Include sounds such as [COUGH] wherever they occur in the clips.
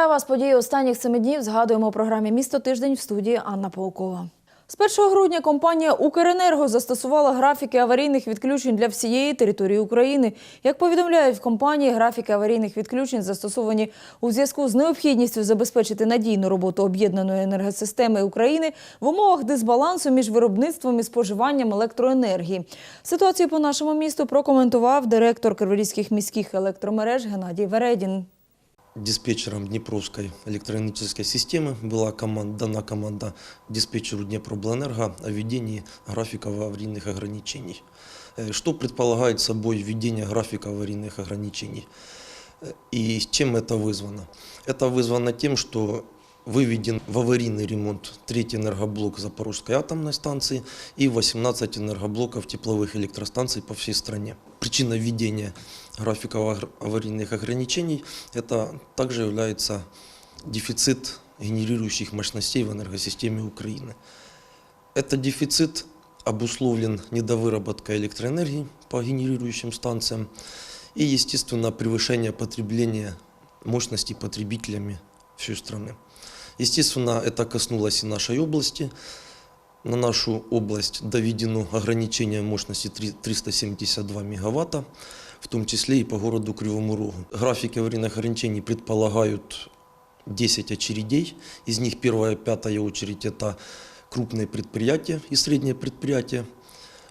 Вітаю вас. Події останніх семи днів. Згадуємо у програмі Місто тиждень в студії Анна Полкова. З 1 грудня компанія Укренерго застосувала графіки аварійних відключень для всієї території України. Як повідомляють в компанії, графіки аварійних відключень застосовані у зв'язку з необхідністю забезпечити надійну роботу об'єднаної енергосистеми України в умовах дисбалансу між виробництвом і споживанням електроенергії. Ситуацію по нашому місту прокоментував директор Криворізьких міських електромереж Геннадій Вередін диспетчером Днепровской электроэнергетической системы была команда, дана команда диспетчеру Днепроблэнерго о введении графиков аварийных ограничений. Э, Что предполагает собой введение графика аварийных ограничений? Э, И чем это вызвано? Это вызвано тем, что выведен в аварийный ремонт третий энергоблок Запорожской атомной станции и 18 энергоблоков тепловых электростанций по всей стране. Причина введения графиков агр- аварийных ограничений – это также является дефицит генерирующих мощностей в энергосистеме Украины. Этот дефицит обусловлен недовыработкой электроэнергии по генерирующим станциям и, естественно, превышение потребления мощностей потребителями всей страны. Естественно, это коснулось и нашей области. На нашу область доведено ограничение мощности три- 372 мегаватта, в том числе и по городу Кривому Рогу. Графики аварийных ограничений предполагают 10 очередей. Из них первая, пятая очередь – это крупные предприятия и средние предприятия.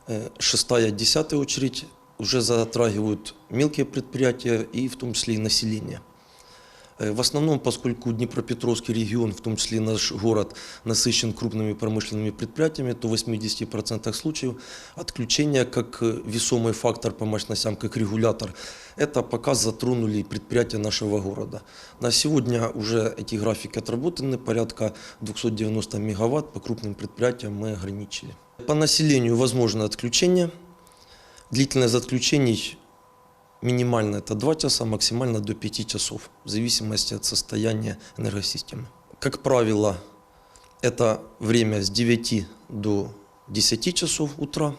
Э, Шестая, десятая очередь уже затрагивают мелкие предприятия и в том числе и население. В основном, поскольку Днепропетровский регион, в том числе наш город, насыщен крупными промышленными предприятиями, то в 80% случаев отключение как э, весомый фактор по мощностям, как регулятор, это пока затронули предприятия нашего города. На сегодня уже эти графики отработаны, порядка 290 мегаватт по крупным предприятиям мы ограничили. По населению возможно отключение. Длительность отключений Минимально это 2 часа, максимально до 5 часов, в зависимости от состояния энергосистемы. Как правило, это время с 9 до 10 часов утра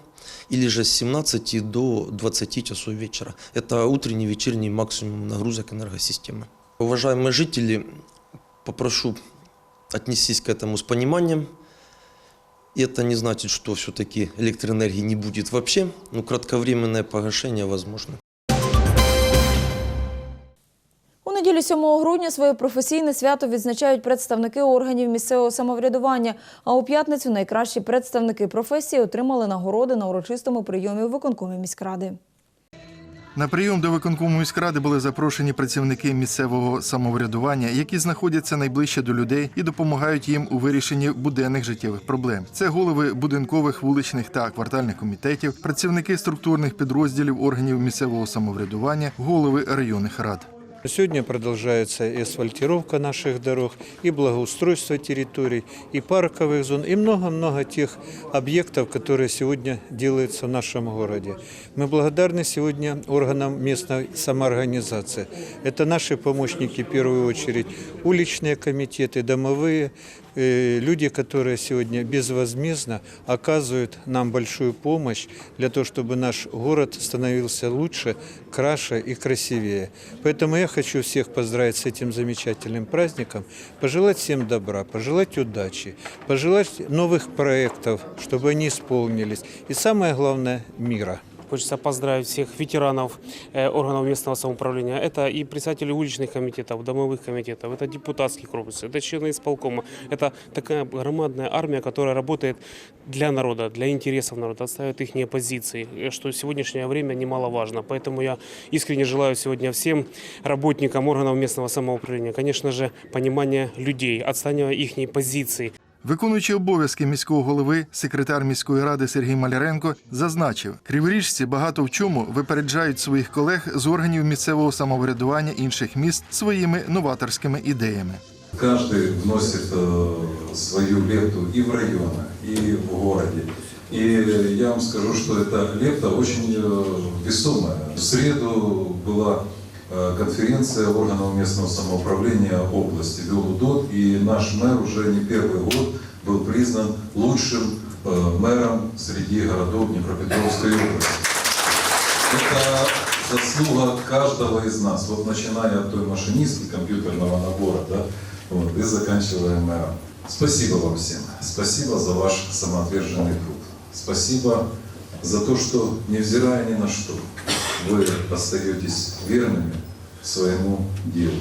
или же с 17 до 20 часов вечера. Это утренний, вечерний максимум нагрузок энергосистемы. Уважаемые жители, попрошу отнестись к этому с пониманием. И это не значит, что все-таки электроэнергии не будет вообще, но кратковременное погашение возможно. Неділю 7 грудня своє професійне свято відзначають представники органів місцевого самоврядування. А у п'ятницю найкращі представники професії отримали нагороди на урочистому прийомі у виконкомі міськради. На прийом до виконкому міськради були запрошені працівники місцевого самоврядування, які знаходяться найближче до людей і допомагають їм у вирішенні буденних життєвих проблем. Це голови будинкових, вуличних та квартальних комітетів, працівники структурних підрозділів органів місцевого самоврядування, голови районних рад. Сегодня продолжается и асфальтировка наших дорог, и благоустройство территорий, и парковых зон, и много-много тех объектов, которые сегодня делаются в нашем городе. Мы благодарны сегодня органам местной самоорганизации. Это наши помощники, в первую очередь, уличные комитеты, домовые, э, люди, которые сегодня безвозмездно оказывают нам большую помощь для того, чтобы наш город становился лучше, краше и красивее. Поэтому я хочу всех поздравить с этим замечательным праздником, пожелать всем добра, пожелать удачи, пожелать новых проектов, чтобы они исполнились. И самое главное – мира. Хочется поздравить всех ветеранов э, органов местного самоуправления. Это и председатели уличных комитетов, домовых комитетов, это депутатский корпус, это члены исполкома. Это такая громадная армия, которая работает для народа, для интересов народа, отстаивает их позиции, э, что в сегодняшнее время немаловажно. Поэтому я искренне желаю сегодня всем работникам органов местного самоуправления, конечно же, понимания людей, отстаивания их позиций. Виконуючий обов'язки міського голови, секретар міської ради Сергій Маляренко зазначив, криворіжці багато в чому випереджають своїх колег з органів місцевого самоврядування інших міст своїми новаторськими ідеями. Каждый вносит э, свою лепту и в районах, и в городе. И я вам скажу, что эта лепта очень э, весомая. В среду была э, конференция органов местного самоуправления области Белудот, и наш мэр уже не первый год был признан лучшим э, мэром среди городов Днепропетровской области. Это заслуга каждого из нас, вот начиная от той машинистки компьютерного набора, да, вот, и заканчивая мэром. Спасибо вам всем. Спасибо за ваш самоотверженный труд. Спасибо за то, что, невзирая ни на что, вы остаетесь верными своему делу.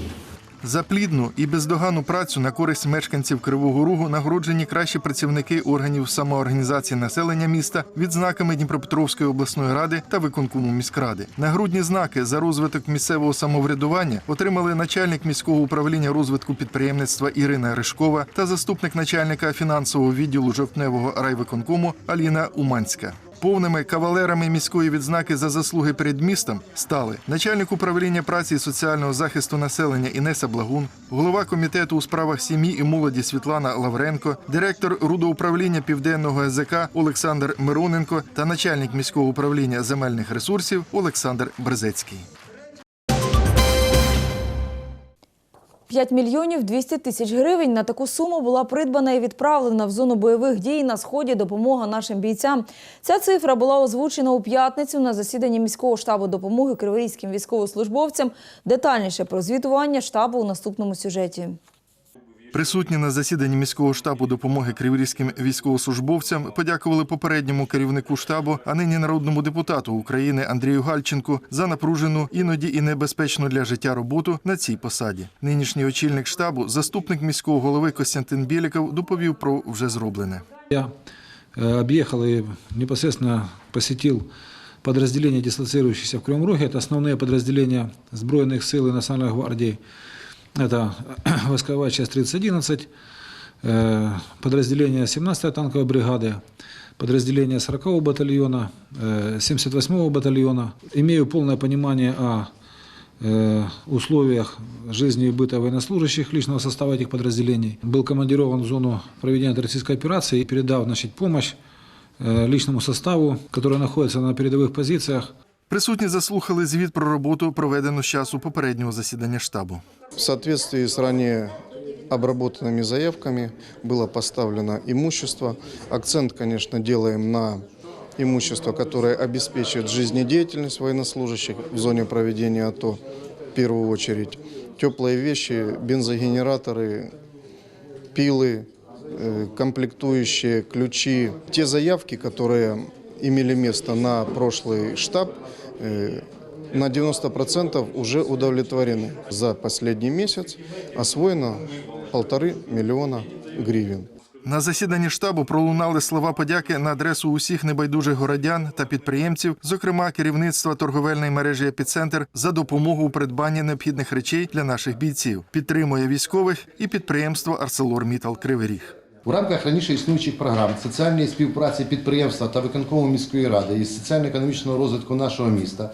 За плідну і бездоганну працю на користь мешканців Кривого Рогу нагороджені кращі працівники органів самоорганізації населення міста відзнаками Дніпропетровської обласної ради та виконкому міськради. Нагрудні знаки за розвиток місцевого самоврядування отримали начальник міського управління розвитку підприємництва Ірина Ришкова та заступник начальника фінансового відділу жовтневого райвиконкому Аліна Уманська. Повними кавалерами міської відзнаки за заслуги перед містом стали начальник управління праці і соціального захисту населення Інеса Благун, голова комітету у справах сім'ї і молоді Світлана Лавренко, директор рудоуправління південного ЕЗК Олександр Мироненко та начальник міського управління земельних ресурсів Олександр Берзецький. 5 мільйонів 200 тисяч гривень на таку суму була придбана і відправлена в зону бойових дій на сході допомога нашим бійцям. Ця цифра була озвучена у п'ятницю на засіданні міського штабу допомоги криворізьким військовослужбовцям. Детальніше про звітування штабу у наступному сюжеті. Присутні на засіданні міського штабу допомоги криворізьким військовослужбовцям подякували попередньому керівнику штабу, а нині народному депутату України Андрію Гальченку за напружену, іноді і небезпечну для життя роботу на цій посаді. Нинішній очільник штабу, заступник міського голови Костянтин Біліков, доповів про вже зроблене. Я э, объехал и непосредственно посетил подразделения, дислоцирующиеся в Кривом Роге. Это основные подразделения Сбройных сил и Национальной гвардии. Это [CLEARS THROAT] войсковая часть 3011, э, подразделение 17-й танковой бригады, подразделение 40-го батальона, э, 78-го батальона. Имею полное понимание о э, условиях жизни и быта военнослужащих личного состава этих подразделений. Был командирован в зону проведения террористической операции и передав значит, помощь э, личному составу, который находится на передовых позициях. Присутні заслухали звіт про роботу, проведену з часу попереднього засідання штабу. В соответствии с ранее обработанными заявками было поставлено имущество. Акцент, конечно, делаем на имущество, которое обеспечивает жизнедеятельность военнослужащих в зоне проведения АТО. В первую очередь теплые вещи, бензогенераторы, пилы, э, комплектующие, ключи. Те заявки, которые имели место на прошлый штаб, э, на 90% уже удовлетворены. За последний месяц освоено полторы миллиона гривен. На засіданні штабу пролунали слова подяки на адресу усіх небайдужих городян та підприємців, зокрема керівництва торговельної мережі Епіцентр, за допомогу у придбанні необхідних речей для наших бійців. Підтримує військових і підприємство ArcelorMittal Кривий Ріг. У рамках раніше існуючих програм соціальної співпраці підприємства та виконкому міської ради із соціально-економічного розвитку нашого міста,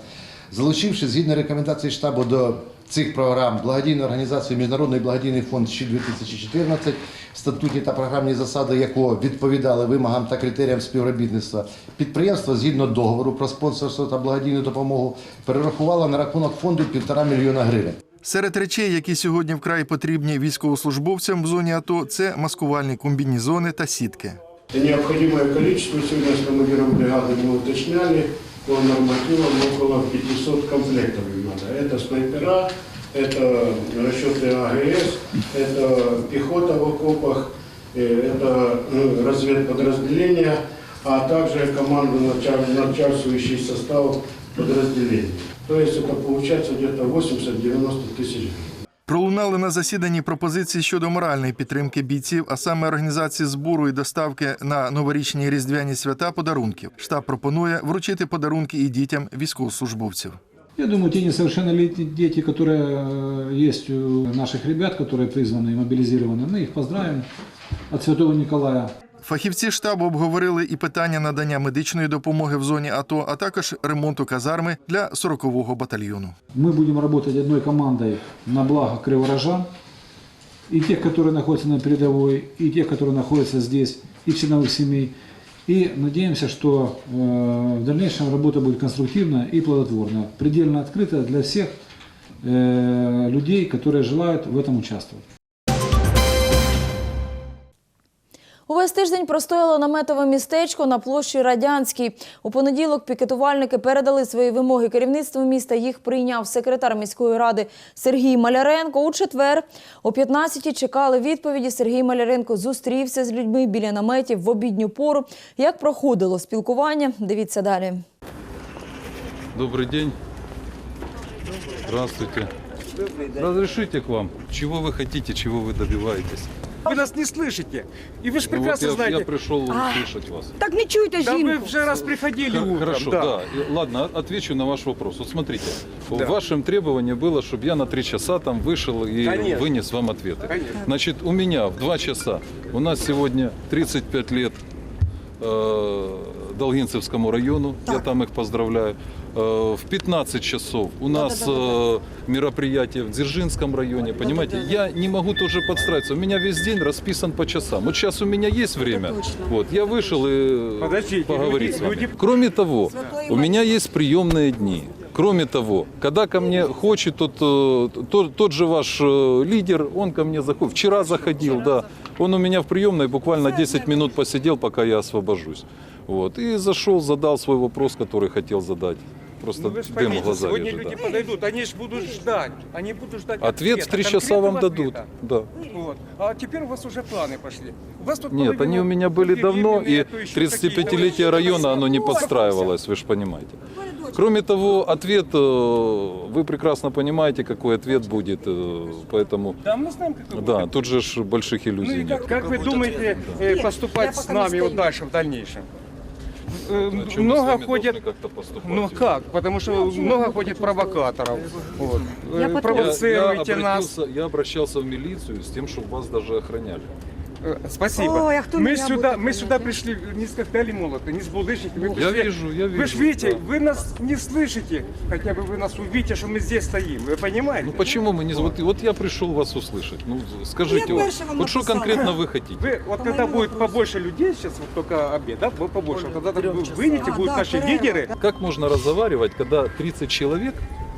залучивши згідно рекомендацій штабу до цих програм благодійну організацію Міжнародний благодійний фонд «Щит 2014 в статуті та програмні засади якого відповідали вимогам та критеріям співробітництва, підприємство згідно договору про спонсорство та благодійну допомогу перерахувало на рахунок фонду півтора мільйона гривень. Серед речей, які сьогодні вкрай потрібні військовослужбовцям в зоні АТО, це маскувальні комбінізони та сітки. Необходимое количество сегодня с командиром бригады мы уточняли по нормативам около 500 комплектов им надо. Это снайпера, это расчеты АГС, это пехота в окопах, э, это ну, разведподразделения, а также команду началь- начальствующий состав подразделений. То есть это получается где-то 80-90 тысяч гривен. Пролунали на засіданні пропозиції щодо моральної підтримки бійців, а саме організації збору і доставки на новорічні і різдвяні свята подарунків. Штаб пропонує вручити подарунки і дітям військовослужбовців. Я думаю, те несовершеннолетние дети, которые э, есть у наших ребят, которые призваны и мобилизированы, мы их поздравим от Святого Николая. Фахівці штабу обговорили і питання надання медичної допомоги в зоні АТО, а також ремонту казарми для 40-го батальйону. Мы будем работать одной командой на благо криворожан, и тех, которые находятся на передовой, и тех, которые находятся здесь, и членов их семей. И надеемся, что э, в дальнейшем работа будет конструктивная и плодотворная, предельно открытая для всех э, людей, которые желают в этом участвовать. Увесь тиждень простояло наметове містечко на площі Радянській. У понеділок пікетувальники передали свої вимоги керівництву міста. Їх прийняв секретар міської ради Сергій Маляренко. У четвер о 15-ті чекали відповіді. Сергій Маляренко зустрівся з людьми біля наметів в обідню пору. Як проходило спілкування? Дивіться далі. Добрый день. Здравствуйте. Разрешите к вам. Чего вы хотите, чего вы добиваетесь? Ви нас не слышите. І ви ж Ну, вот прекрасно я, знаєте. я пришел услышать вас. Так не чуйте жінку. Да ви вже раз приходили Хор- утром. Хорошо, да. И- Ладно, о- отвечу на ваш вопрос. Вот смотрите, в вашем требовании было, чтобы я на три часа там вышел и Конечно. вынес вам ответы. Конечно. Значит, у меня в два часа, у нас сегодня 35 лет э, Долгинцевскому району, я там их поздравляю. Э, В 15 часов у нас э, мероприятие в Дзержинском районе, понимаете? Я не могу тоже подстраиваться. У меня весь день расписан по часам. Вот сейчас у меня есть время, вот я вышел и Подождите, поговорить люди- с вами. люди- Кроме того, у меня есть приемные дни. Кроме того, когда ко мне хочет тот, э, тот, тот же ваш э, лидер, он ко мне заходит. Вчера заходил, да. Он у меня в приемной буквально 10 минут посидел, пока я освобожусь. Вот. И зашел, задал свой вопрос, который хотел задать. Просто Ну, дым поймите, глаза сегодня вижу, люди да. подойдут, они же будут ждать. Они будут ждать Ответ в три часа вам дадут. ответа. Да. Вот. А теперь у вас уже планы пошли. У вас тут Нет, они у меня были давно, и то еще 35-летие какие-то. района, оно не подстраивалось, вы же понимаете. Кроме того, ответ, э, вы прекрасно понимаете, какой ответ будет, э, поэтому, Да, мы знаем, как это да, будет. тут же ж больших Ну иллюзий и нет. как, как вы думаете э, поступать с нами вот дальше в дальнейшем? Э, А чё мы с много вами ходит, должны как-то поступать? ну как? Потому что много ходит провокаторов. Вот. Э, Я, я Провоцируете нас. обратился, я обращался в милицию с тем, чтобы вас даже охраняли. Э, Спасибо. Ой, а кто мы меня сюда, будет мы сюда пришли не с коктейли молоты, не с булыжниками. Мы Я пришли- вижу, я вижу. Вы же видите, да. вы нас не слышите. Хотя бы вы нас увидите, что мы здесь стоим. Вы понимаете? Ну почему мы не... Вот, вот я пришел вас услышать. Ну скажите, Я вот, больше вам вот что написала. конкретно вы хотите? Вы, вот когда будет побольше людей, сейчас вот только обед, да, будет побольше, вот тогда вы выйдете, А, будут да, наши правильно. лидеры. Как можно разговаривать, когда 30 человек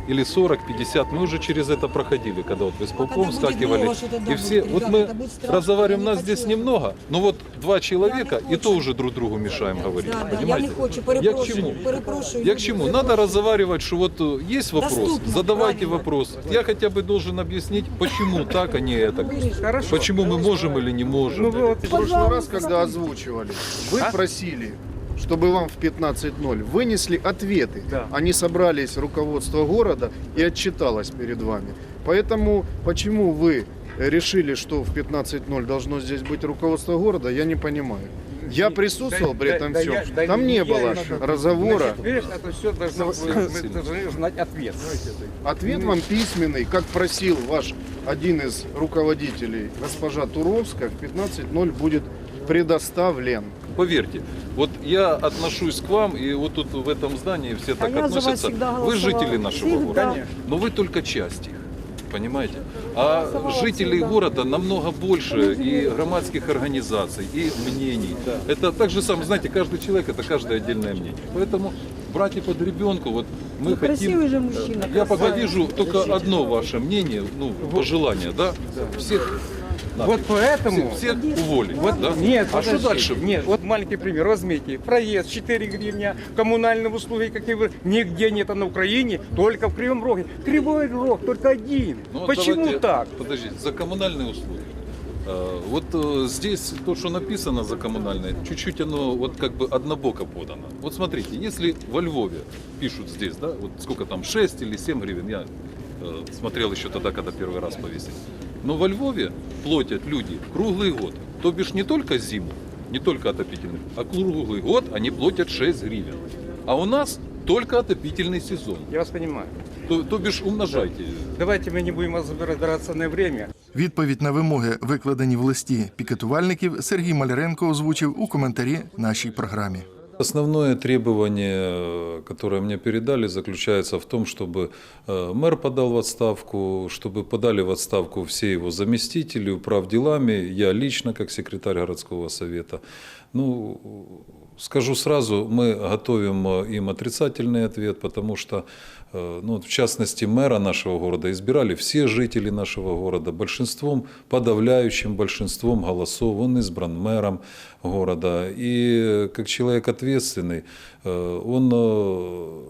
или 40, 50, мы уже через это проходили, когда вот в исполком когда будет скакивали. много, что тогда И все, будет, вот ребята, мы это будет страшно, разговариваем, я не нас здесь хочу этого. немного, но вот два человека, не и то хочу. уже друг другу мешаем говорить, Да, да, я понимаете? не хочу, Я к перепрошую, чему? перепрошую. Я к люди, чему? перепрошую. Надо разговаривать, что вот э, есть вопрос, Доступно, задавайте правильно. вопрос. Я хотя бы должен объяснить, почему так, а не это. Хорошо. Почему мы можем или не можем. Ну вы вот В прошлый раз, когда озвучивали, вы А? просили, чтобы вам в 15.0 вынесли ответы. Да. Они собрались, руководство города, и отчиталось перед вами. Поэтому почему вы решили, что в 15.0 должно здесь быть руководство города, я не понимаю. Я присутствовал Да, при да, этом да, всем. я- да Там не было разговора. Значит, видишь, это все должно, мы должны знать ответ. Ответ вам письменный, как просил ваш один из руководителей, госпожа Туровская, в 15.0 будет предоставлен. Поверьте, вот я отношусь к вам, и вот тут в этом здании все так я за вас относятся. всегда Вы голосовала. жители нашего Всегда. города, Конечно. но вы только часть их. Понимаете? А Голосовала жителей всегда. города намного больше и громадских организаций, и мнений. Это так же самое, знаете, каждый человек это каждое отдельное мнение. Поэтому брать и под ребенку, вот мы Ну, хотим. красивый же мужчина, Я красавец. пока вижу только одно ваше мнение, ну, пожелание, да? Всех, Вот поэтому... всех, всех уволить. Вот, да? Нет, а что дальше? Нет, вот маленький пример. Возьмите, проезд 4 гривня, коммунальные услуги, какие вы... Нигде нет на Украине, только в Кривом Роге. Кривой Рог только один. Ну, Почему давайте- так? Подождите, за коммунальные услуги. Э, Вот э, здесь то, что написано за коммунальные, чуть-чуть оно вот как бы однобоко подано. Вот смотрите, если во Львове пишут здесь, да, вот сколько там, 6 или 7 гривен, я э, смотрел еще тогда, когда первый раз повесили. Но во Львове платят люди круглый год. То бишь не только зиму, не только отопительный, а круглый год они платят 6 гривен. А у нас только отопительный сезон. Я вас понимаю. То, то бишь умножайте. Давайте мы не будем разбираться на время. Відповідь на вимоги, викладені в листі пікетувальників, Сергій Маляренко озвучив у коментарі нашій програмі. Основное требование, э, которое мне передали, заключается в том, чтобы э, мэр подал в отставку, чтобы подали в отставку все его заместители, управ делами, я лично, как секретарь городского совета. Ну, Скажу сразу, мы готовим э, им отрицательный ответ, потому что, э, ну, в частности, мэра нашего города избирали все жители нашего города. Большинством, подавляющим большинством голосов он избран мэром города. И э, как человек ответственный, э, он э,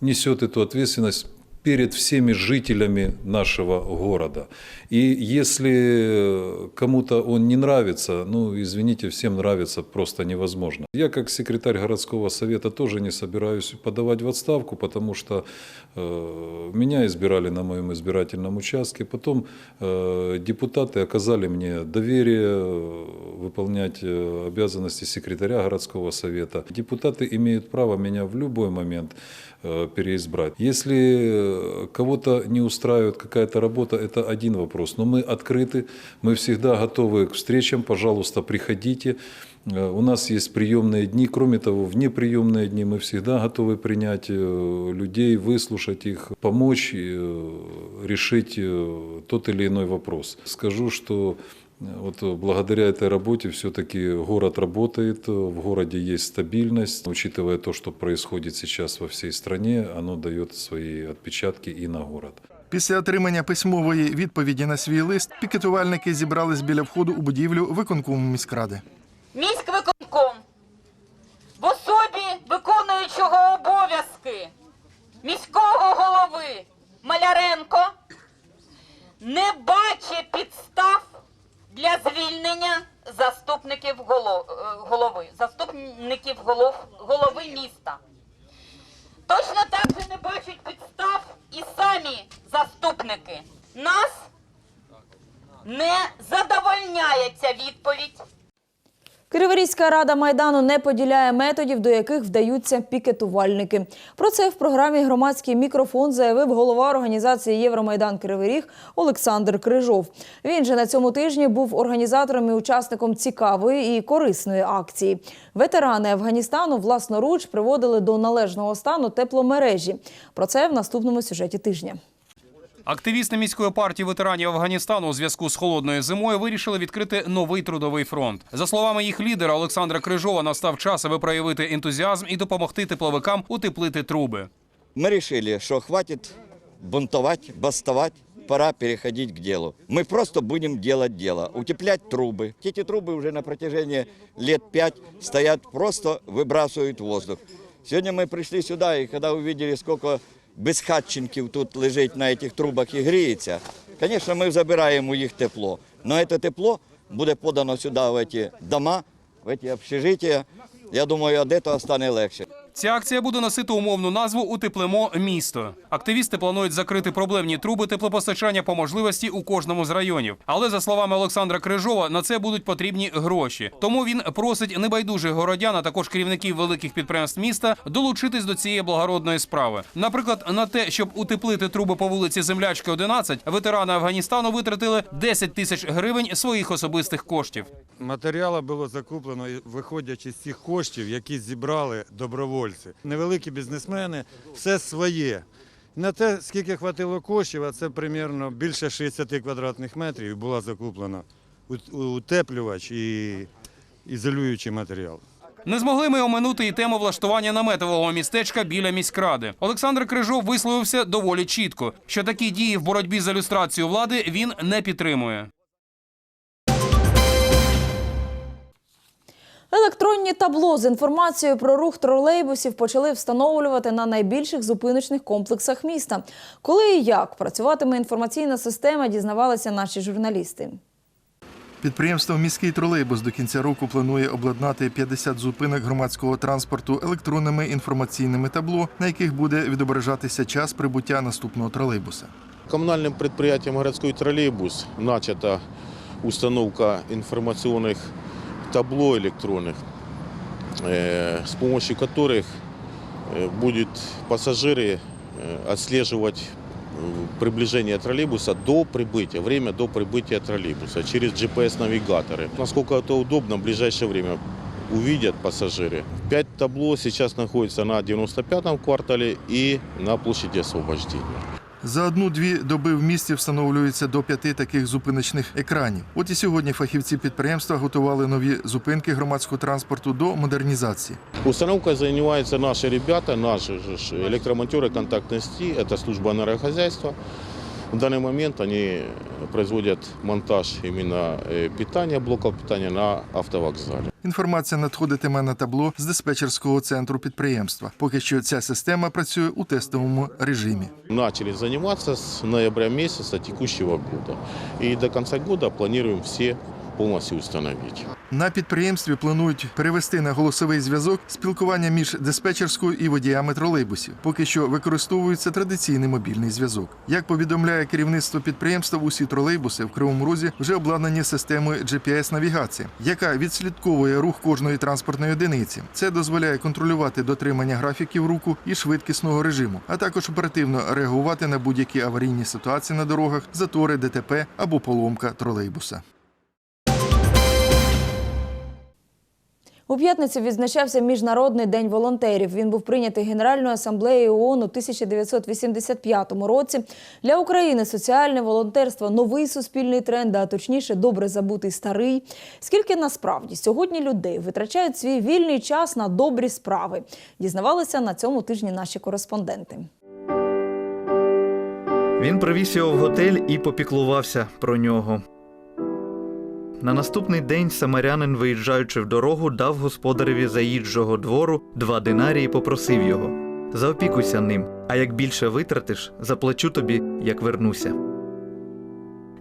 несет эту ответственность перед всеми жителями нашего города. И если кому-то он не нравится, ну, извините, всем нравится просто невозможно. Я как секретарь городского совета тоже не собираюсь подавать в отставку, потому что э, меня избирали на моем избирательном участке, потом э, депутаты оказали мне доверие э, выполнять э, обязанности секретаря городского совета. Депутаты имеют право меня в любой момент э, переизбрать. Если э, кого-то не устраивает какая-то работа, это один вопрос. Но мы открыты, мы всегда готовы к встречам. Пожалуйста, приходите. Э, У нас есть приемные дни. Кроме того, в неприемные дни мы всегда готовы принять э, людей, выслушать их, помочь э, решить э, тот или иной вопрос. Скажу, что вот э, благодаря этой работе все-таки город работает, э, в городе есть стабильность. Учитывая то, что происходит сейчас во всей стране, оно дает свои отпечатки и на город. Після отримання письмової відповіді на свій лист пікетувальники зібрались біля входу у будівлю виконкому міськради. міськвиконком в особі виконуючого обов'язки міського голови Маляренко не бачить підстав для звільнення заступників е, голови, заступників голов, голови міста. Точно так же не бачать підстав і самі заступники. Нас не задовольняє ця відповідь. Криворізька рада майдану не поділяє методів, до яких вдаються пікетувальники. Про це в програмі Громадський мікрофон заявив голова організації Євромайдан Кривий Олександр Крижов. Він же на цьому тижні був організатором і учасником цікавої і корисної акції. Ветерани Афганістану власноруч приводили до належного стану тепломережі. Про це в наступному сюжеті тижня. Активісти міської партії ветеранів Афганістану у зв'язку з холодною зимою вирішили відкрити новий трудовий фронт. За словами їх лідера Олександра Крижова, настав час, аби проявити ентузіазм і допомогти тепловикам утеплити труби. Мы решили, что хватит бунтовать, бастовать, пора переходить к делу. Мы просто будем делать дело, утеплять трубы. Эти трубы уже на протяжении лет пять стоят, просто выбрасывают воздух. Сегодня мы пришли сюда, и когда увидели, сколько безхатченків тут лежить на этих трубах і гріється, конечно, ми забираємо у їх тепло. Но это тепло буде подано сюди, в эти дома, в эти общежития. Я думаю, від цього стане легше. Ця акція буде носити умовну назву Утеплимо місто. Активісти планують закрити проблемні труби теплопостачання по можливості у кожному з районів. Але за словами Олександра Крижова, на це будуть потрібні гроші. Тому він просить небайдужих городян, а також керівників великих підприємств міста долучитись до цієї благородної справи. Наприклад, на те, щоб утеплити труби по вулиці Землячки 11, ветерани Афганістану витратили 10 тисяч гривень своїх особистих коштів. Матеріали було закуплено, виходячи з цих коштів, які зібрали добровольці. Невеликі бізнесмени, все своє. На те, скільки хватило коштів, а це примерно більше 60 квадратних метрів, було закуплено ут- утеплювач і ізолюючий матеріал. Не змогли ми оминути і тему влаштування наметового містечка біля міськради. Олександр Крижов висловився доволі чітко, що такі дії в боротьбі за люстрацію влади він не підтримує. Електронні табло з інформацією про рух тролейбусів почали встановлювати на найбільших зупиночних комплексах міста. Коли і як працюватиме інформаційна система, дізнавалися наші журналісти. Підприємство Міський тролейбус до кінця року планує обладнати 50 зупинок громадського транспорту електронними інформаційними табло, на яких буде відображатися час прибуття наступного тролейбуса. Коммунальным предприятием «Городской троллейбус» начата установка информационных табло электронных, э, с помощью которых э, будет пассажиры э, отслеживать приближение троллейбуса до прибытия, время до прибытия троллейбуса через GPS-навигаторы. Насколько это удобно, в ближайшее время увидят пассажиры. Пять табло сейчас находится на 95-м квартале и на площади освобождения. За одну-дві доби в місті встановлюється до п'яти таких зупиночних екранів. От і сьогодні фахівці підприємства готували нові зупинки громадського транспорту до модернізації. Установкой занимаются наши ребята, наши же ж электромонтеры контактной сети, это служба энергохозяйства. В данный момент они производят монтаж именно э, питания, блоков питания на автовокзале. Інформація надходитиме на табло з диспетчерського центру підприємства. Поки що ця система працює у тестовому режимі. Начали заниматься с ноября месяца текущего года. И до конца года планируем все полностью установить. На підприємстві планують перевести на голосовий зв'язок спілкування між диспетчерською і водіями тролейбусів. Поки що використовується традиційний мобільний зв'язок. Як повідомляє керівництво підприємства, усі тролейбуси в Кривому Розі вже обладнані системою GPS-навігації, яка відслідковує рух кожної транспортної одиниці. Це дозволяє контролювати дотримання графіків руху і швидкісного режиму, а також оперативно реагувати на будь-які аварійні ситуації на дорогах, затори, ДТП або поломка тролейбуса. У п'ятницю відзначався Міжнародний день волонтерів. Він був прийнятий Генеральною асамблеєю ООН у 1985 році. Для України соціальне волонтерство новий суспільний тренд, а точніше, добре забутий старий. Скільки насправді сьогодні людей витрачають свій вільний час на добрі справи? Дізнавалися на цьому тижні наші кореспонденти. Він привіз його в готель і попіклувався про нього. На наступний день самарянин, виїжджаючи в дорогу, дав господареві заїжджого двору два динарії і попросив його: Заопікуйся ним, а як більше витратиш, заплачу тобі, як вернуся.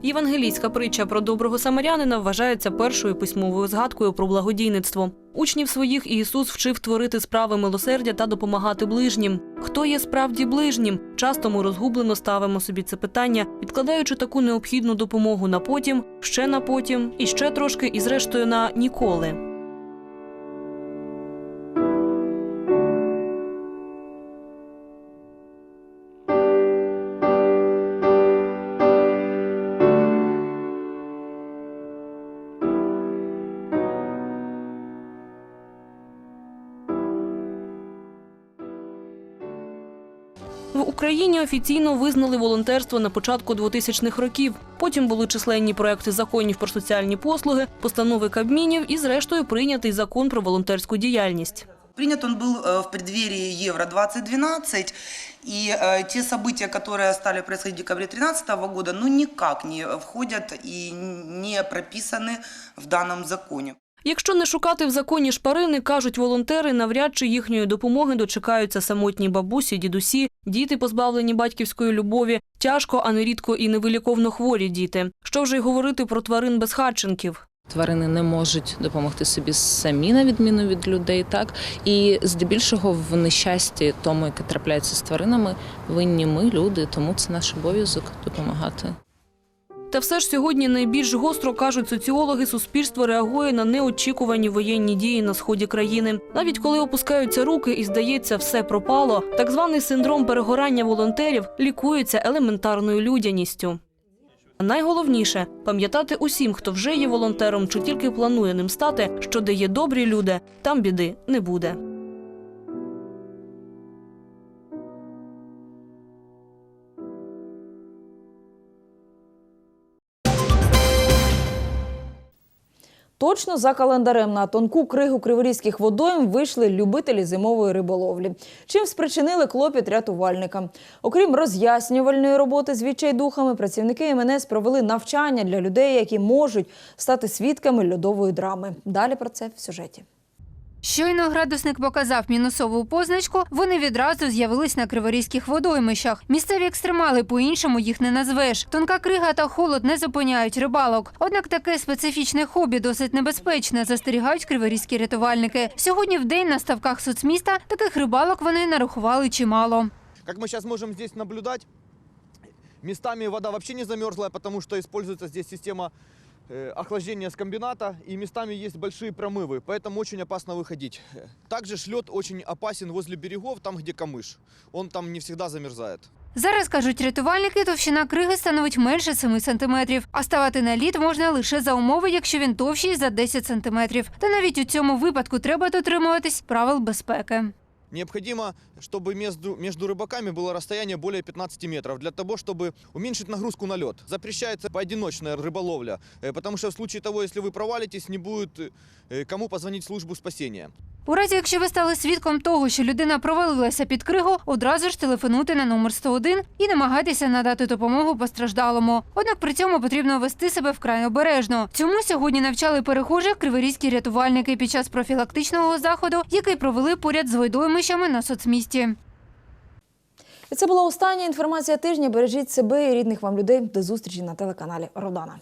Євангелійська притча про доброго самарянина вважається першою письмовою згадкою про благодійництво. Учнів своїх Ісус вчив творити справи милосердя та допомагати ближнім. Хто є справді ближнім? Часто ми розгублено ставимо собі це питання, відкладаючи таку необхідну допомогу на потім, ще на потім, і ще трошки, і зрештою на ніколи. Україні офіційно визнали волонтерство на початку 2000-х років. Потім були численні проекти законів про соціальні послуги, постанови кабмінів і, зрештою, прийнятий закон про волонтерську діяльність. Принят он был э, в преддверии Евро-2012, и э, те события, которые стали происходить в декабре 2013 года, ну никак не входят и не прописаны в данном законе. Якщо не шукати в законі шпарини, кажуть волонтери, навряд чи їхньої допомоги дочекаються самотні бабусі, дідусі, діти, позбавлені батьківської любові, тяжко, а нерідко і невиліковно хворі діти. Що вже й говорити про тварин безхатченків. Тварини не можуть допомогти собі самі, на відміну від людей, так і здебільшого в нещасті тому, яке трапляється з тваринами, винні ми, люди, тому це наш обов'язок допомагати. Та все ж сьогодні найбільш гостро кажуть соціологи, суспільство реагує на неочікувані воєнні дії на сході країни. Навіть коли опускаються руки і здається, все пропало. Так званий синдром перегорання волонтерів лікується елементарною людяністю. Найголовніше пам'ятати усім, хто вже є волонтером чи тільки планує ним стати, що де є добрі люди, там біди не буде. Точно за календарем на тонку кригу криворізьких водойм вийшли любителі зимової риболовлі, чим спричинили клопіт рятувальникам. Окрім роз'яснювальної роботи з відчайдухами, працівники МНС провели навчання для людей, які можуть стати свідками льодової драми. Далі про це в сюжеті. Щойно градусник показав мінусову позначку, вони відразу з'явились на криворізьких водоймищах. Місцеві екстремали по-іншому їх не назвеш. Тонка крига та холод не зупиняють рибалок. Однак таке специфічне хобі досить небезпечне, застерігають криворізькі рятувальники. Сьогодні в день на ставках соцміста таких рибалок вони нарахували чимало. Как мы сейчас можем здесь наблюдать, местами вода вообще не замерзлая, потому что используется здесь система э, охлаждения с комбината, и местами есть большие промывы, поэтому очень опасно выходить. Также шлет очень опасен возле берегов, там где камыш. Он там не всегда замерзает. Зараз кажуть рятувальники, товщина криги становить менше 7 сантиметрів, а ставати на лід можна лише за умови, якщо він товщий за 10 сантиметрів. Та навіть у цьому випадку треба дотримуватись правил безпеки. Необходимо, чтобы между, между рыбаками было расстояние более 15 метров, для того, чтобы уменьшить нагрузку на лед. Запрещается поодиночная рыболовля, э, потому что в случае того, если вы провалитесь, не будет э, кому позвонить в службу спасения. У разі, якщо ви стали свідком того, що людина провалилася під кригу, одразу ж телефонуйте на номер 101 і намагайтеся надати допомогу постраждалому. Однак при цьому потрібно вести себе вкрай обережно. Цьому сьогодні навчали перехожих криворізькі рятувальники під час профілактичного заходу, який провели поряд з водоймищами на соцмісті. Це була остання інформація тижня. Бережіть себе і рідних вам людей. До зустрічі на телеканалі Родана.